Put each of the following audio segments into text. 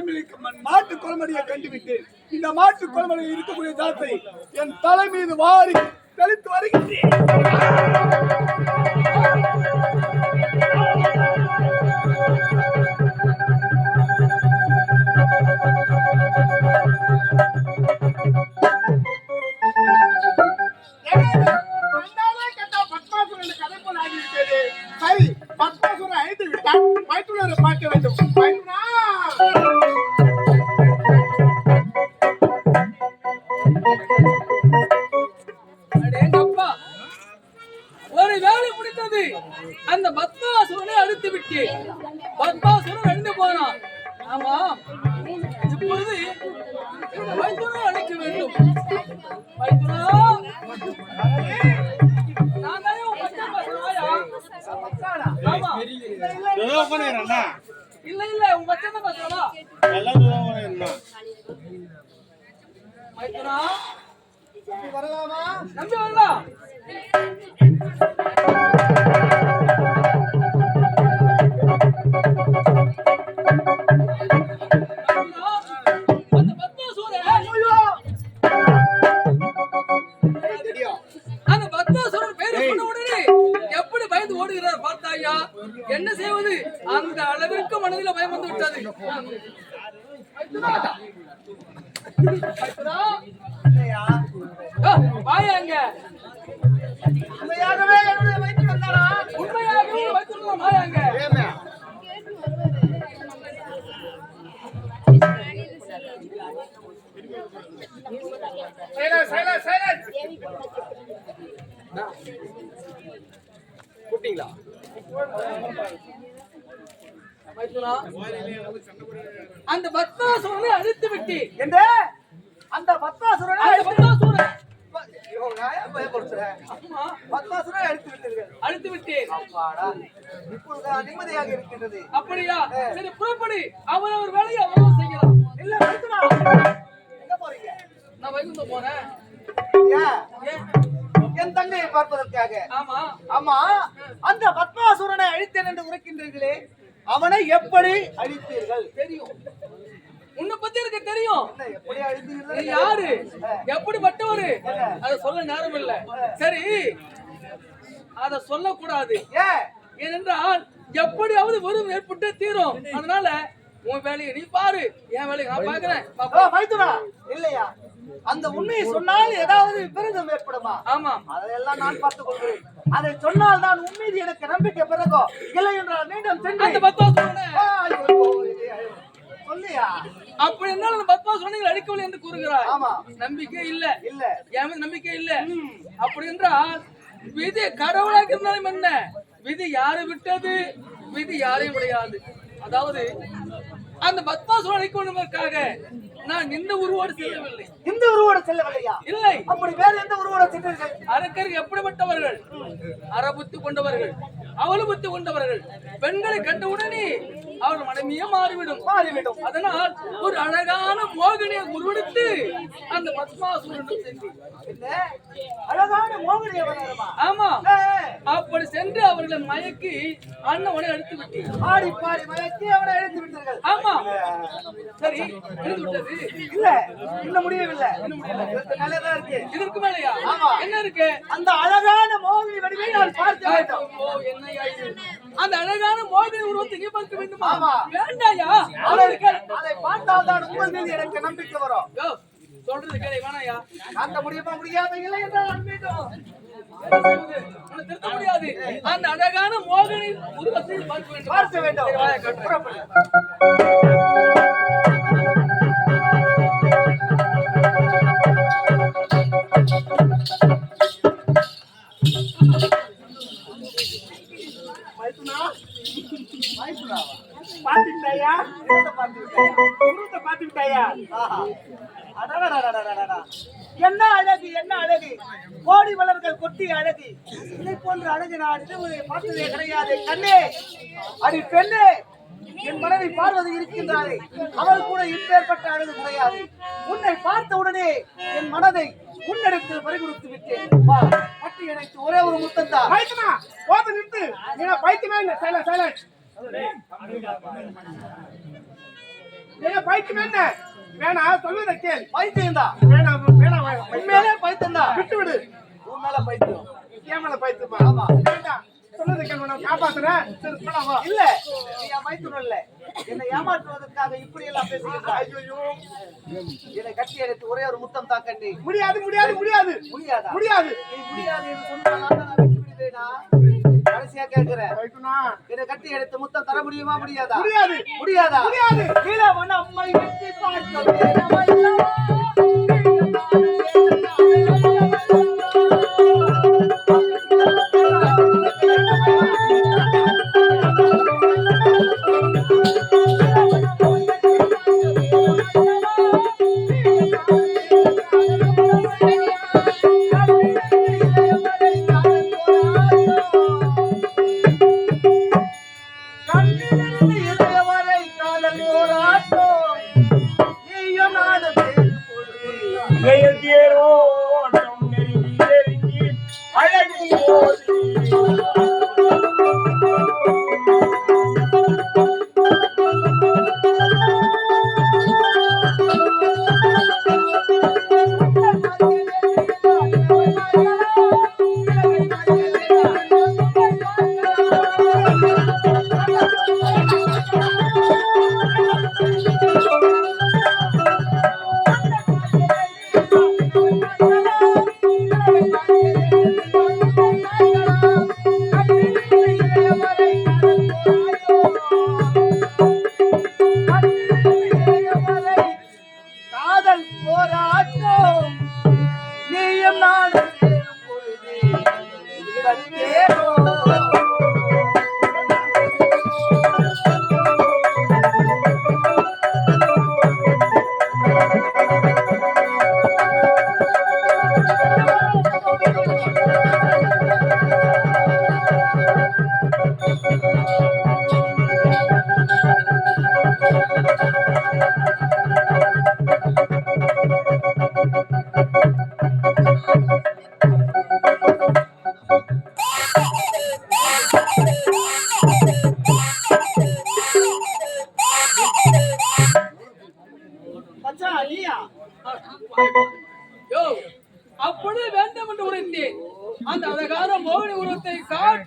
குளமில் மாட்டு குளமடியை கண்டுவிட்டு இந்த மாட்டு குளமடியில் இருக்கக்கூடிய தளத்தை என் தலை மீது வாரி தெளித்து வருகின்றேன். கண்டாலே ஒரு வேலை முடிந்தது அந்த பத்மாசுரனை அழித்து விட்டு பத்மாசுரன் அழிந்து போனான். ஆமா. இப்பொழுது இந்த மைத்துனை அழிக்க வேண்டும். மைத்துனா நான் தானே உன் மச்சான் ஆமா. இல்ல இல்ல உன் மச்சான் தான் பேசுறா மைத்துனா வரலாமா? நம்பி வரலாம்? Thank you. அங்க உண்மையாகவே என்னுடைய வைத்து வந்தாரா? உண்மையாகவே அந்த பத்மாசுரனை அழித்து விட்டு என்று அந்த பத்மாசுரனை அந்த பத்மாசுரனை அழித்து விட்டீர்கள். அழித்து விட்டேன். இப்பொழுது நிம்மதியாக இருக்கின்றது. அப்படியா? சரி புறப்படு. அவர் அவர் வேலையை அவரும் செய்யலாம். இல்ல மைத்துனா. எங்க போறீங்க? நான் வைகுந்தம் போறேன்? என் தங்கையை பார்ப்பதற்காக. ஆமா. ஆமா அந்த பத்மாசுரனை அழித்தேன் என்று உரைக்கின்றீர்களே அவனை எப்படி அழித்தீர்கள்? தெரியும். உன்னை பத்தி எனக்கு தெரியும். எப்படி அழித்தீர்கள்? யாரு? எப்படிப்பட்டவரு அத சொல்ல நேரம் இல்ல. சரி. அத சொல்லக்கூடாது. ஏன் ஏனென்றால் எப்படியாவது வெறும் ஏற்பட்டு தீரும். அதனால உன் வேலையை நீ பாரு. என் வேலையை நான் பாக்குறேன் இல்லையா? அந்த உண்மையை சொன்னால் ஏதாவது விபரீதம் ஏற்படுமா? ஆமா. அதையெல்லாம் நான் பார்த்துக் கொள்கிறேன் அதை சொன்னால் நான் மீது எனக்கு நம்பிக்கை பிறகும் இல்லை என்றால் மீண்டும் அந்த சென்று ஆ, அப்படி என்னால் அந்த பத்மாசுரனை அழிக்கவில்லை என்று கூறுகிறாய். ஆமா. நம்பிக்கை இல்ல. இல்ல. என் மீது நம்பிக்கை இல்ல. அப்படி என்றால் விதி கடவுளாக இருந்தாலும் என்ன? விதி யாரை விட்டது? விதி யாரையும் விடையாது அதாவது அந்த பத்மாசுரன் அழிக்க வேண்டுவதற்காக நான் இந்த உருவோடு செல்லவில்லை. இந்த உருவோட செல்லவில்லையா? இல்லை. அப்படி வேற எந்த உருவோட சென்றீர்கள்? அரக்கர் எப்படிப்பட்டவர்கள்? அறபுத்தி கொண்டவர்கள் அவல புத்தி கொண்டவர்கள். பெண்களை கண்டவுடனே அவர்கள் மனமே மாறிவிடும் மாறிவிடும். அதனால் ஒரு அழகான மோகனியை உருவெடுத்து அந்த பத்மாசுரன் சென்று என்ன அழகான மோகனிய ஆமா. அப்படி சென்று அவர்களை மயக்கி அண்ணவனை அடித்து விட்டேன் ஆடி பாடி மயக்கி அவனை அழைத்து விட்டீர்கள். ஆமா. சரி முடிந்து விட்டது. இல்ல இன்னும் முடியவில்லை. நல்லதா இருக்கு. இதற்கு மேலையா? ஆமா. என்ன இருக்கு? அந்த அழகான மோகினி வடிவை நான் பார்க்க வேண்டும். இது? அந்த அழகான மோகனி உருவத்தை நீ பார்க்க வேண்டுமா. வேண்டாயா? அவருக்கு அதை பார்த்தால் தான் உங்கள் மீது எனக்கு நம்பிக்கை வரும். சொல்றது கேளு வேணாயா? காட்ட முடியுமா முடியாத இல்லை என்றால் உன்னை திருத்த முடியாது. அந்த அழகான மோகனி உருவத்தை பார்க்க வேண்டும். பார்க்க வேண்டும். பாத்துட்டாயா குருவத்தை பாத்துட்டாயா என்ன அழகு என்ன அழகு. கோடி மலர்கள் கொட்டி அழகு. இதை போன்று அழகு நான் இதுவரை பார்த்ததே கிடையாது. கண்ணே அடி பெண்ணே. என் மனைவி பார்வதி இருக்கின்றாரே அவள் கூட இப்பேற்பட்ட அழகு கிடையாது. உன்னை பார்த்த உடனே என் மனதை உன்னிடத்தில் பறிகொடுத்து விட்டேன். பட்டி எனக்கு ஒரே ஒரு முத்தம் தான் நிறுத்து. பைத்தியமே இல்லை சைலன்ஸ் சைலன்ஸ். பைத்தியம் என்ன? வேணா சொல்லுவதை கேள். பைத்தியம்டா வேணாம் வேணாம் வேணாம். உண்மையிலே பைத்தியம்டா விட்டு விடு. உன் மேல பைத்தியம். ஏன் மேல பைத்தியமா ஆமா. வேண்டாம். சொல்லுவதை கேள் நான் காப்பாத்துறேன். சரி போலாம் வா. இல்ல நீ என் பைத்தியம் இல்ல. என்னை ஏமாற்றுவதற்காக இப்படி எல்லாம் பேசுகிறாய் ஐயோ என்னை கட்டி எடுத்து ஒரே ஒரு முத்தம் தாக்கண்டி. முடியாது முடியாது முடியாது. முடியாதா? முடியாது. நீ முடியாது என்று சொன்னால் நான் தான் விடுவேனா கடைசியா ரைட்டுனா என்னை கட்டி எடுத்து முத்தம் தர முடியுமா? முடியாதா? முடியாது. முடியாதா? முடியாது. கீழவன் அம்மை வெட்டி பார்க்க. Reyes Diego.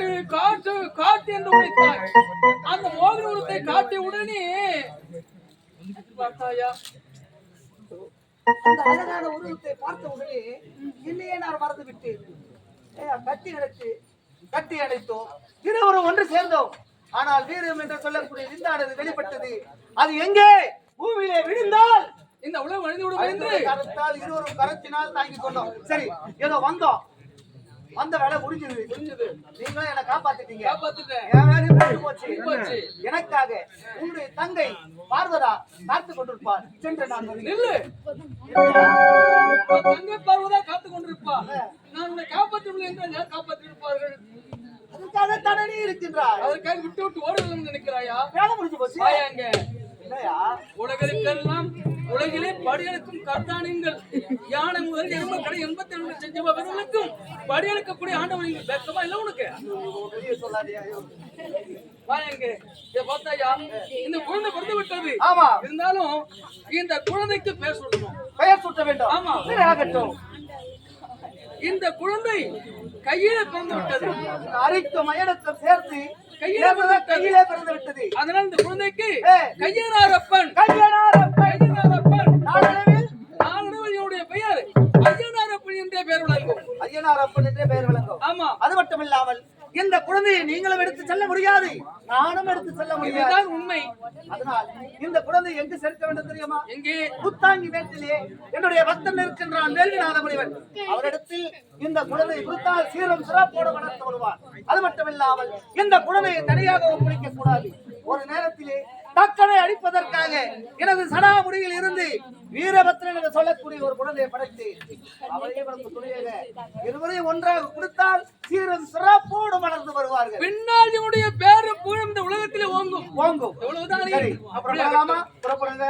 காட்டு காட்டு காட்டு என்று உரைத்தாய் அந்த மோகினி உருவத்தை காட்டிய உடனே பார்த்தாயா? அந்த அழகான உருவத்தை பார்த்த உடனே என்னையே நான் மறந்து விட்டேன். கட்டி அணைத்து கட்டி அணைத்தோம். இருவரும் ஒன்று சேர்ந்தோம். ஆனால் வீரம் என்று சொல்லக்கூடிய விந்தானது வெளிப்பட்டது. அது எங்கே? பூமியிலே விழுந்தால். இந்த உலகம் அழிந்து விடும் என்று. கரத்தால் இருவரும் கரத்தினால் தாங்கிக் கொண்டோம். சரி ஏதோ வந்தோம். வந்த வேலை முடிஞ்சது. புரிஞ்சது நீங்களும் என்னை காப்பாத்திட்டீங்க. காப்பாத்துட்டேன். போச்சு. எனக்காக உங்களுடைய தங்கை பார்வதா காத்துக் கொண்டிருப்பார். சென்று நான். நில்லு. தங்கை பார்வதா காத்து கொண்டிருப்பா நான் உன்னை காப்பாற்றவில்லை என்று யார் காப்பாற்றிருப்பார்கள்? அதுக்காக தடனே இருக்கின்றார் அதற்காக விட்டு விட்டு ஓடுவதும் நினைக்கிறாயா? வேலை முடிஞ்சு போச்சு. உலகளுக்கெல்லாம் உலகிலே படியெடுக்கும் கர்த்தானியங்கள் யானை முதல் எருமை கடை எண்பத்தி ரெண்டு செஞ்சவர்களுக்கும் படியெடுக்கக்கூடிய ஆண்டவன் நீங்கள் வெக்கமா இல்ல உனக்கு? இந்த குழந்தை பிறந்து விட்டது. ஆமா. இருந்தாலும் இந்த குழந்தைக்கு பெயர் சுட்ட வேண்டும். ஆமா. ஆகட்டும்? இந்த குழந்தை கையில பிறந்து விட்டது. அரைக்கும் மயணத்தும் சேர்த்து கையிலே கையிலே பிறந்து விட்டது. அதனால் இந்த குழந்தைக்கு. கையனாரப்பன் கையனாரப்பன் செல்ல முடியாது. நானும் எடுத்து செல்ல முடியாது. உண்மை. அதனால் இந்த குழந்தை எங்கு சேர்க்க வேண்டும் தெரியுமா? எங்கே? புத்தாங்கி வேட்டிலே என்னுடைய பக்தன் இருக்கின்றான் வேள்விநாத முனிவன் அவரிடத்தில் இந்த குழந்தை கொடுத்தால் சீரும் சிறப்போடு வளர்த்து வருவார். அது மட்டுமில்லாமல் இந்த குழந்தையை தனியாக ஒப்படைக்க கூடாது. ஒரு நேரத்திலே தக்கனை அடிப்பதற்காக எனது சடா முடியில் இருந்து வீரபத்ரன் என்று சொல்லக்கூடிய ஒரு குழந்தையை படைத்து அவரையும் நமக்கு துணையாக இருவரையும் ஒன்றாக கொடுத்தால் சீரும் சிறப்போடு வளர்ந்து வருவார்கள். பின்னால் என்னுடைய பேரு புகழும் இந்த உலகத்திலே ஓங்கும். போங்கும் எவ்வளவுதான் அப்புறம் புறப்படுங்க.